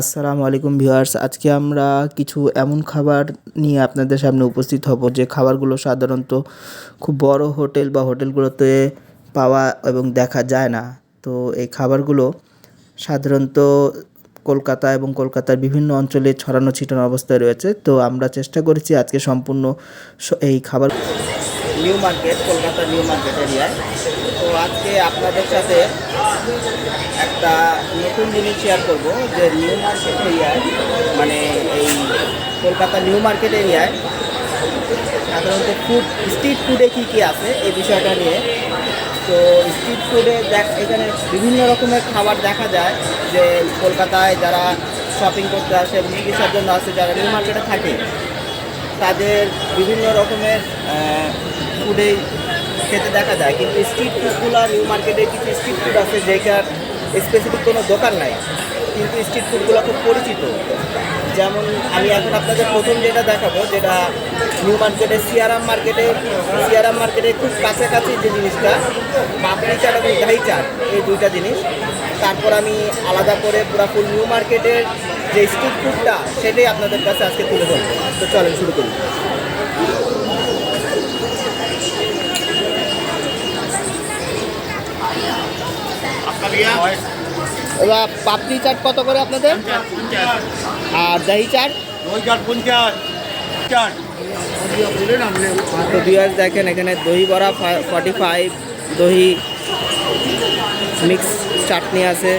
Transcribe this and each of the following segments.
আসসালামু আলাইকুম ভিউয়ার্স। আজকে আমরা কিছু এমন খাবার নিয়ে আপনাদের সামনে উপস্থিত হব, যে খাবারগুলো সাধারণত খুব বড় হোটেল বা হোটেলগুলোতে পাওয়া এবং দেখা যায় না। তো এই খাবারগুলো সাধারণত কলকাতা এবং কলকাতার বিভিন্ন অঞ্চলে ছড়ানো ছিটানো অবস্থায় রয়েছে। তো আমরা চেষ্টা করেছি আজকে সম্পূর্ণ এই খাবার New Market Kolkata New Market এরিয়ায়। আজকে আপনাদের সাথে একটা নতুন জিনিস শেয়ার করব, যে নিউ মার্কেট এরিয়ায় মানে এই কলকাতা নিউ মার্কেট এরিয়ায় সাধারণত ফুড স্ট্রিট ফুডে কী কী আছে এই বিষয়টা নিয়ে। তো স্ট্রিট ফুডে দেখ, এখানে বিভিন্ন রকমের খাবার দেখা যায়, যে কলকাতায় যারা শপিং করতে আসে চিকিৎসার জন্য আসে, যারা নিউ মার্কেটে থাকে, তাদের বিভিন্ন রকমের ফুডে খেতে দেখা যায়, কিন্তু স্ট্রিট ফুডগুলো নিউ মার্কেটে কিছু স্ট্রিট ফুড আছে যেটার স্পেসিফিক কোনো দোকান নাই। কিন্তু স্ট্রিট ফুডগুলো খুব পরিচিত। যেমন আমি এখন আপনাদের প্রথম যেটা দেখাবো, যেটা নিউ মার্কেটে সিয়ারাম মার্কেটে সিয়ারাম মার্কেটে খুব কাছাকাছি যে জিনিসটা, পাপড়ি চাট এবং দহি চাট, এই দুইটা জিনিস। তারপর আমি আলাদা করে পুরা ফুল নিউ মার্কেটের যে স্ট্রিট ফুডটা সেটাই আপনাদের কাছে আজকে তুলে ধরবো। তো চলেন শুরু করি। এবার পাপড়ি চাট কত করে আপনাদের? আর দহি চাট? তো দেখেন এখানে dahi vada forty five dahi mix chutney আছে।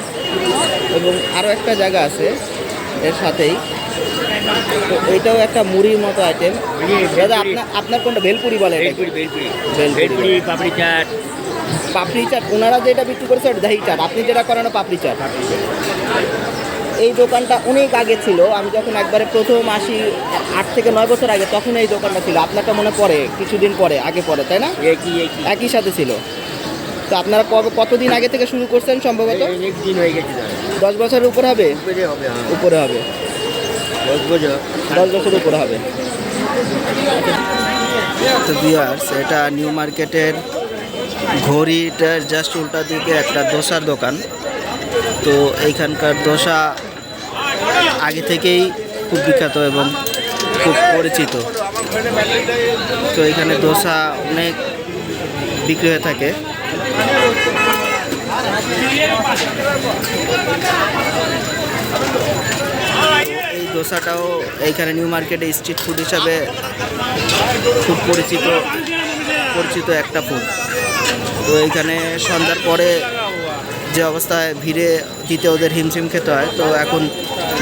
এবং আরও একটা জায়গা আছে এর সাথেই। তো এইটাও একটা মুড়ির মতো আইটেম দাদা আপনার আপনার কোনটা? ভেলপুরি বলে এটাকে? ভেলপুরি পাপড়ি চাট। পাপড়ি চাট ওনারা যেটা বিক্রি করেছে ওটা দহি চাট। আপনি যেটা করেন পাপড়ি চাট। এই দোকানটা অনেক আগে ছিল। আমি যখন একবারে প্রথম আসি আট থেকে নয় বছর আগে তখন এই দোকানটা ছিল। আপনারটা মনে পড়ে? কিছুদিন পরে আগে পরে তাই না? একই সাথে ছিল। তো আপনারা কবে কতদিন আগে থেকে শুরু করছেন সম্ভবত? দশ বছরের উপর হবে? উপরে হবে হ্যাঁ। উপরে হবে। দশ বছর। উপরে হবে। তো এটা নিউ মার্কেটের ঘড়িটার জাস্ট উল্টা দিকে একটা দোসার দোকান। তো এইখানকার দোসা আগে থেকেই খুব বিখ্যাত এবং খুব পরিচিত। তো এখানে দোসা অনেক বিক্রি হয়ে থাকে। এই দোসাটাও এইখানে নিউ মার্কেটে স্ট্রিট ফুড হিসাবে খুব পরিচিত পরিচিত একটা ফুড তো এইখানে সন্ধ্যার পরে যে অবস্থায় ভিড়ে দিতে ওদের হিমশিম খেতে হয়, তো এখন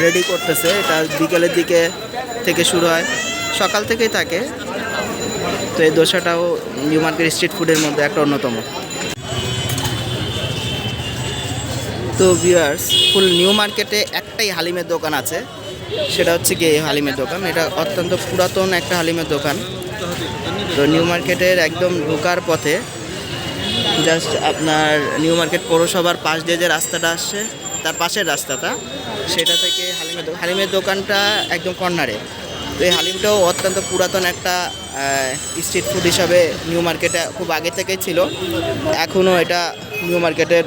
রেডি করতেছে। এটা বিকেলের দিকে থেকে শুরু হয়। সকাল থেকেই থাকে। তো এই দোসাটাও নিউ মার্কেট স্ট্রিট ফুডের মধ্যে একটা অন্যতম। তো ভিউয়ার্স ফুল নিউ মার্কেটে একটাই হালিমের দোকান আছে। সেটা হচ্ছে গিয়ে হালিমের দোকান। এটা অত্যন্ত পুরাতন একটা হালিমের দোকান। তো নিউ মার্কেটের একদম ঢোকার পথে জাস্ট আপনার নিউ মার্কেট পৌরসভার পাশ দিয়ে যে রাস্তাটা আসছে, তার পাশের রাস্তাটা, সেটা থেকে হালিমের হালিমের দোকানটা একদম কর্নারে তো এই হালিমটাও অত্যন্ত পুরাতন একটা স্ট্রিট ফুড হিসাবে নিউ মার্কেটে খুব আগে থেকেই ছিল। এখনও এটা নিউ মার্কেটের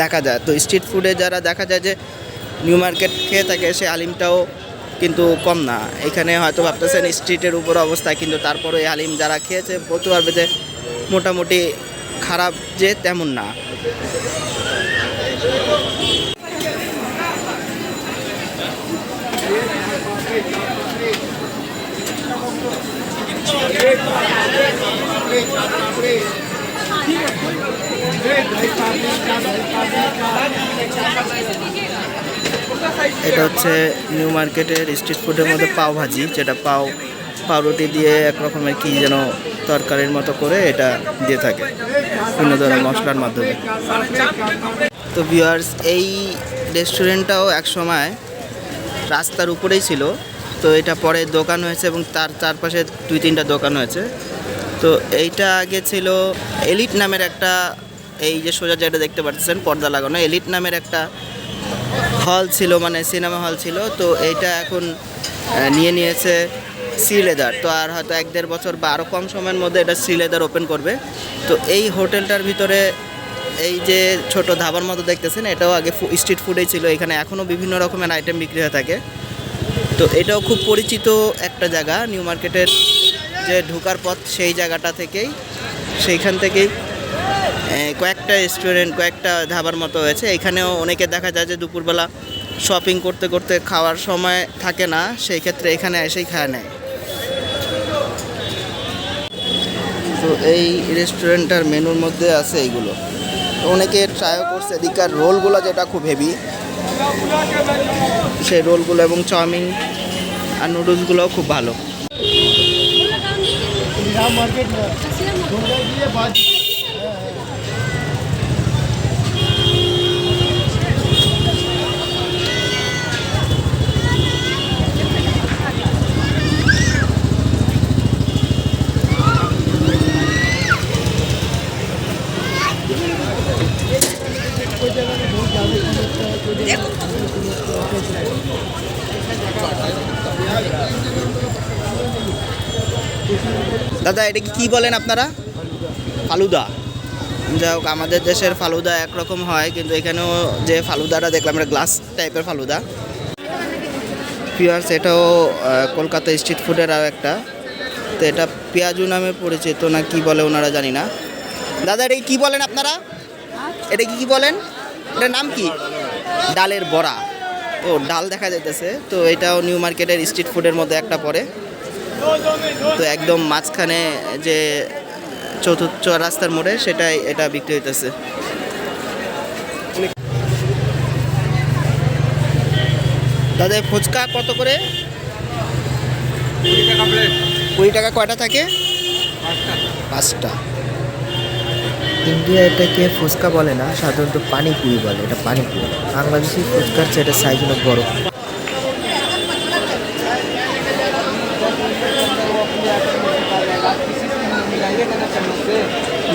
দেখা যায়। তো স্ট্রিট ফুডে যারা দেখা যায় যে নিউ মার্কেট খেয়ে থাকে, সে আলিমটাও কিন্তু কম না। এখানে হয়তো ভাবতেছেন স্ট্রিটের উপর অবস্থা, কিন্তু তারপরে এই আলিম যারা খেয়েছে, বলতে পারবে যে মোটামুটি খারাপ যে তেমন না। এটা হচ্ছে নিউ মার্কেটের স্ট্রিট ফুডের মধ্যে পাও ভাজি যেটা পাও পাউরুটি দিয়ে এক রকমের কি যেন তরকারির মতো করে এটা দিয়ে থাকে বিভিন্ন ধরনের মশলার মাধ্যমে। তো ভিউয়ার্স এই রেস্টুরেন্টটাও এক সময় রাস্তার উপরেই ছিল। তো এটা পরে দোকান হয়েছে এবং তার চারপাশে দুই তিনটা দোকান হয়েছে। তো এইটা আগে ছিল এলিট নামের একটা, এই যে সোজা যেটা দেখতে পাচ্ছেন পর্দা লাগানো। এলিট নামের একটা হল ছিল মানে সিনেমা হল ছিল। তো এইটা এখন নিয়ে নিয়েছে সি লেদার তো আর হয়তো এক দেড় বছর বা আরও কম সময়ের মধ্যে এটা সি লেদার ওপেন করবে। তো এই হোটেলটার ভিতরে এই যে ছোট ধাবার মতো দেখতেছেন, এটাও আগে স্ট্রিট ফুডেই ছিল। এখানে এখনও বিভিন্ন রকমের আইটেম বিক্রি হয়ে থাকে। তো এটাও খুব পরিচিত একটা জায়গা নিউ মার্কেটের যে ঢোকার পথ সেই জায়গাটা থেকেই, সেইখান থেকেই কয়েকটা রেস্টুরেন্ট কয়েকটা ধাবার মতো হয়েছে। এখানেও অনেকে দেখা যায় যে দুপুরবেলা শপিং করতে করতে খাওয়ার সময় থাকে না, সেই ক্ষেত্রে এখানে এসেই খায় নেয়। তো এই রেস্টুরেন্টটার মেনুর মধ্যে আছে এইগুলো। অনেকে ট্রাইও করছে এদিকার রোলগুলো যেটা খুব হেভি সেই রোলগুলো এবং চাউমিন আর নুডলসগুলোও খুব ভালো। দাদা, এটা কি বলেন আপনারা? ফালুদা। যাই হোক, আমাদের দেশের ফালুদা একরকম হয়, কিন্তু এখানেও যে ফালুদাটা দেখলাম, এটা গ্লাস টাইপের ফালুদা। পিয়ার্স এটাও কলকাতা স্ট্রিট ফুডের আর একটা। তো এটা পেঁয়াজু নামে পরিচিত না কি বলে ওনারা জানি না। দাদা, এটা কি বলেন আপনারা? এটা কি কি বলেন? এটার নাম কি? ডালের বড়া। ও, ডাল দেখা যাইতেছে। তো এটাও নিউ মার্কেটের স্ট্রিট ফুডের মধ্যে একটা পড়ে। তো একদম মাঝখানে যে চতুর্থ রাস্তার মোড়ে সেটাই এটা বিক্রি হইতেছে। তাদের ফুচকা কত করে? কুড়ি টাকা কয়টা থাকে? পাঁচটা। ইন্ডিয়া এটাকে ফুচকা বলে না সাধারণত পানিপুরি বলে এটা পানি পানিপুরি। বাংলাদেশি ফুচকার চেয়ে এটার সাইজ হলো বড়।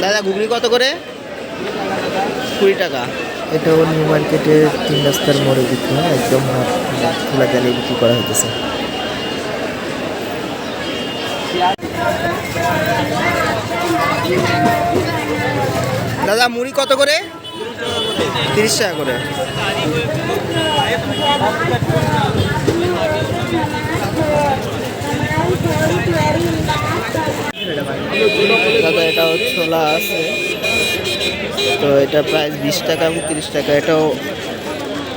দাদা ঘুগনি কত করে? কুড়ি টাকা। এটাও নিউ মার্কেটের তিন রাস্তার মোড়ে বিক্রি হয় একদম খোলা জালে বিক্রি করা হইতেছে। দাদা মুড়ি কত করে? তিরিশ টাকা করে। দাদা এটাও ছোলা আছে। তো এটা প্রাইস বিশ টাকা এবং তিরিশ টাকা। এটাও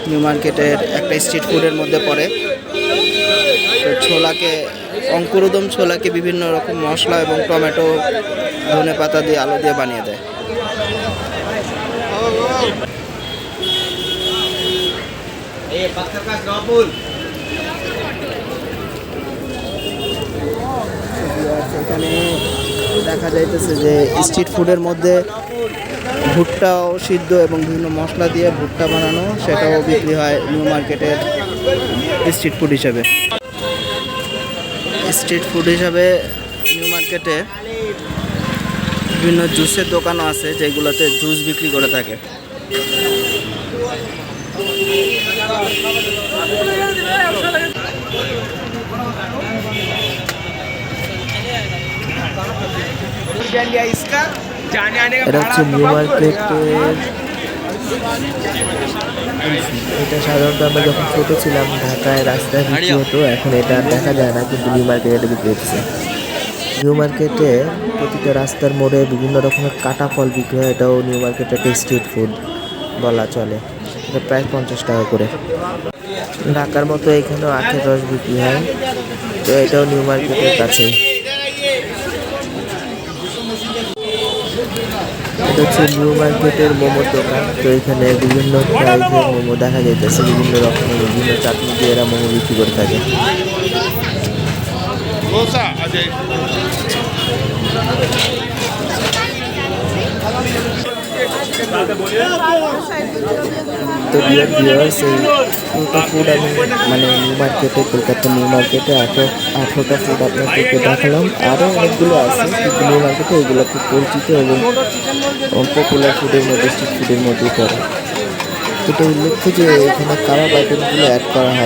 নিউ মার্কেটের একটা স্ট্রিট ফুডের মধ্যে পড়ে। তো ছোলাকে, অঙ্কুরোদম ছোলাকে বিভিন্ন রকম মশলা এবং টমেটো, ধনে পাতা দিয়ে, আলু দিয়ে বানিয়ে দেয়। এখানে দেখা যাইতেছে যে স্ট্রিট ফুডের মধ্যে ভুট্টাও সিদ্ধ এবং বিভিন্ন মশলা দিয়ে ভুট্টা বানানো, সেটাও বিক্রি হয় নিউ মার্কেটের স্ট্রিট ফুড হিসাবে। স্ট্রিট ফুড হিসাবে নিউ মার্কেটে বিভিন্ন জুসের দোকানও আছে, যেগুলোতে জুস বিক্রি করে থাকে। এটা হচ্ছে নিউ মার্কেটের এটা সাধারণত আমরা যখন ছোট ছিলাম ঢাকায় রাস্তায় বিক্রি হতো এখন এটা দেখা যায় না কিন্তু নিউ মার্কেটে এটা বিক্রি হচ্ছে। নিউ মার্কেটে প্রতিটা রাস্তার মোড়ে বিভিন্ন রকমের কাটা ফল বিক্রি হয় এটাও নিউ মার্কেটের একটা স্ট্রিট ফুড বলা চলে। এটা প্রায় পঞ্চাশ টাকা করে। ঢাকার মতো এখানেও আখের রস বিক্রি হয় তো এটাও নিউ মার্কেটের কাছে এটা হচ্ছে নিউ মার্কেটের মোমোর দোকান। তো এখানে বিভিন্ন প্রাইজের মোমো দেখা যাইতেছে বিভিন্ন রকমের বিভিন্ন চাটনি দিয়ে এরা মোমো বিক্রি করে থাকে। তো ডিয়ার ভিউয়ার্স এই পুরোটা ফুড আমি মানে নিউ মার্কেটে কলকাতা নিউ মার্কেটে আঠেরো আঠেরোটা ফুড আপনাদেরকে দেখালাম। আরও অনেকগুলো আছে, কিন্তু নিউ মার্কেটে এগুলো খুব পরিচিত এবং পপুলার ফুডের মধ্যে স্ট্রিট ফুডের মধ্যেই পড়ে। এটা উল্লেখ্য যে এখানে কারা আইটেমগুলো অ্যাড করা হয়।